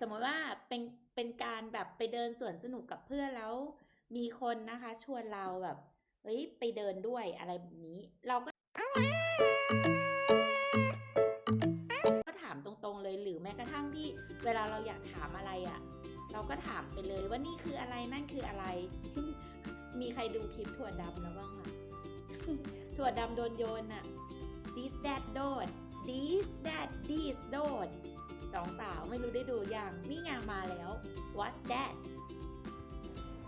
สมมติว่าเป็นเป็นการแบบไปเดินสวนสนุกกับเพื่อนแล้ว มีคนนะคะ ชวนเราแบบเฮ้ยไปเดินด้วยอะไรแบบนี้ เราก็ก็ถามตรงๆเลยหรือแม้กระทั่งที่เวลาเราอยากถามอะไรอะ่ะ เราก็ถามไปเลยว่านี่คืออะไรนั่นคืออะไร มีใครดูคลิปถั่วดำแล้วบ้างอะถั่วดำโดนโยนอะ this that โดน this that this องสาวไม่รู้ได้ดูอยังนี่ไงมาแล้ว what's that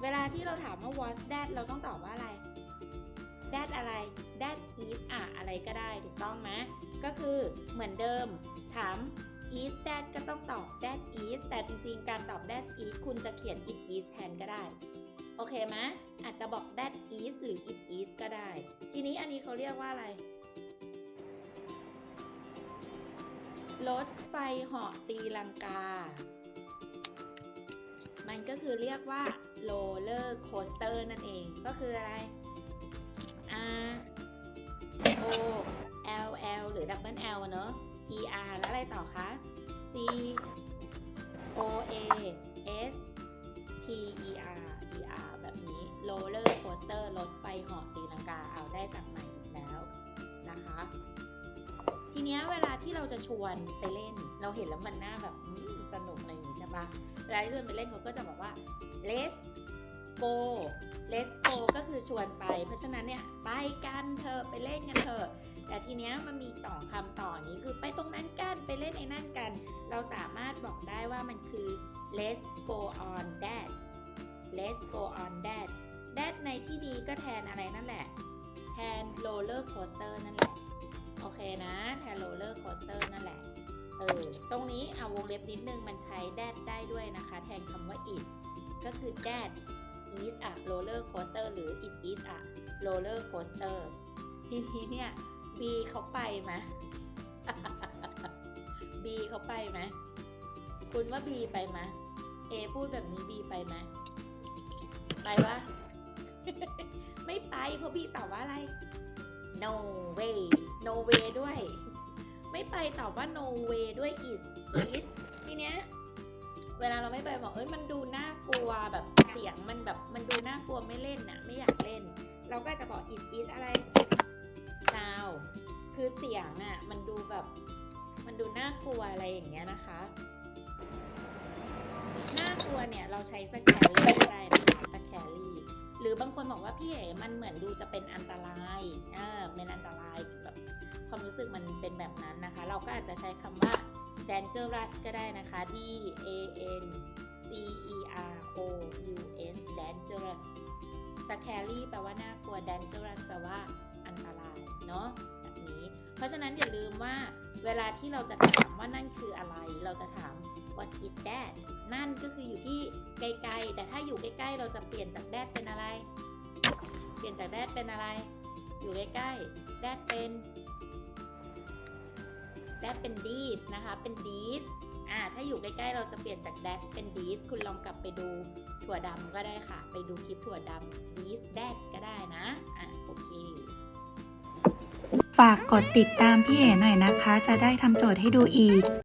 เวลาที่เราถามว่า what's that เราต้องตอบว่าอะไร that อะไร that is อะอะไรก็ได้ถูกต้องไหมก็คือเหมือนเดิม ถาม is that ก็ต้องตอบ that is แต่จริงๆ การตอบ that is คุณจะเขียน it is แทนก็ได้ โอเคไหมอาจจะบอก that is หรือ it is ก็ได้ ทีนี้อันนี้เขาเรียกว่าอะไร รถไฟเหาะตีลังกา มันก็คือเรียกว่า roller coaster นั่นเอง ก็คืออะไร R O L L หรือ double L เนอะ E R แล้วอะไรต่อคะ C O A S T E R E R แบบนี้ roller coaster รถไฟเหาะตีลังกา เอาได้สักใหม ทีเนี้ยเวลาที่เราจะชวนไปเล่น เราเห็นแล้วมันหน่าแบบสนุกอะไรอย่างนี้ใช่ปะเวลาที่ชวนไปเล่นเขาก็จะบอกว่า let's go let's go ก็คือชวนไป เพราะฉะนั้นเนี่ยไปกันเถอะไปเล่นกันเถอะแต่ทีเนี้ยมันมีสองคำต่อนี้คือไปตรงนั้นกันไปเล่นไอ้นั่นกัน เราสามารถบอกได้ว่ามันคือ let's go on that let's go on that that ในที่นี้ก็แทนอะไรนั่นแหละ แทน roller coaster นั่นแหละ โอเคนะแทน roller coaster นั่นแหละ เออ ตรงนี้เอาวงเล็บนิดนึงมันใช้ that ได้ด้วยนะคะ แทนคำว่า it ก็คือ that is a roller coaster หรือ it is a roller coaster ทีนี้เนี่ย B เขาไปไหม B เขาไปไหม คุณว่า B ไปไหม A พูดแบบนี้ B ไปไหม ไปวะ ไม่ไป เพราะ B ตอบว่าอะไร no way no way ด้วย ไม่ไปตอบว่า no way ด้วย is is ทีเนี้ยเวลาเราไม่ไปบอกเอ้ยมันดูน่ากลัวแบบเสียงมันแบบมันดูน่ากลัวไม่เล่นน่ะไม่อยากเล่น เราก็จะบอก is is อะไร sound คือเสียงอะมันดูแบบมันดูน่ากลัวอะไรอย่างเงี้ยนะคะ น่ากลัวเนี่ยเราใช้ scary ก็ได้นะคะ scary หรือบางคนบอกว่าพี่เอ๋มันเหมือนดูจะเป็นอันตรายเออเป็นอันตรายแบบความรู้สึกมันเป็นแบบนั้นนะคะ เราก็อาจจะใช้คำว่า dangerous ก็ได้นะคะ D A N G E R O U S dangerous scary แปลว่าน่ากลัว dangerous แปลว่าอันตรายเนาะแบบนี้ เพราะฉะนั้นอย่าลืมว่าเวลาที่เราจะถามว่านั่นคืออะไร เราจะถาม what is that ก็คืออยู่ที่ไกลๆ แต่ถ้าอยู่ใกล้ ๆ เราจะเปลี่ยนจาก that เป็นอะไร เปลี่ยนจาก that เป็นอะไร อยู่ใกล้ๆ that เป็น that เป็น this นะคะ เป็น this อ่า ถ้าอยู่ใกล้ๆ เราจะเปลี่ยนจาก that เป็น this คุณลองกลับไปดูถั่วดำก็ได้ค่ะ ไปดูคลิปถั่วดำ this that ก็ได้นะ อะโอเคฝากกดติดตามพี่เอ๋หน่อยนะคะ จะได้ทำโจทย์ให้ดูอีก